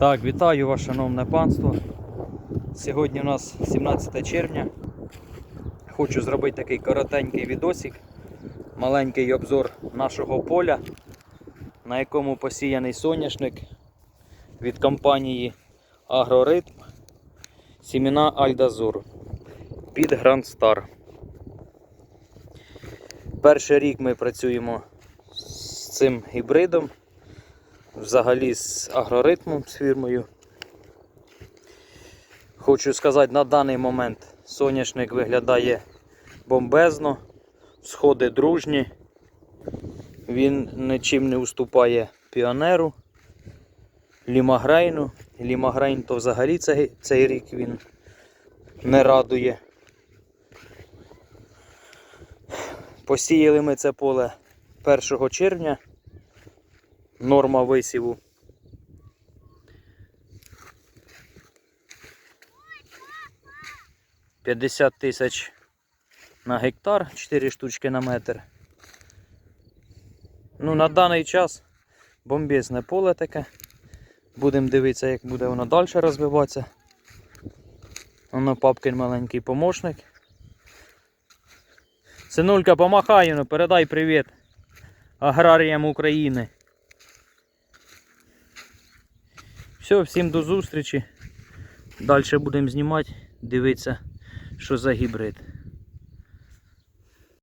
Так, вітаю вас, шановне панство. Сьогодні у нас 17 червня. Хочу зробити такий коротенький відосик, маленький обзор нашого поля, на якому посіяний соняшник від компанії Агроритм Сіміна Альдазор під Grand Star. Перший рік ми працюємо з цим гібридом взагалі з агроритмом з фірмою. Хочу сказати, на даний момент соняшник виглядає бомбезно, сходи дружні, він нічим не уступає піонеру, лімагрейну. Лімагрейн то взагалі цей, цей рік він не радує. Посіяли ми це поле 1 червня. Норма висіву. П'ятдесят тисяч на гектар, 4 штучки на метр. Ну, на даний час бомбезне поле таке. Будемо дивитися, як буде воно далі розвиватися. Воно папкин маленький помощник. Синулька, помахай, ну, передай привіт аграріям України. Все, всім до зустрічі. Далі будемо знімати, дивитися, що за гібрид.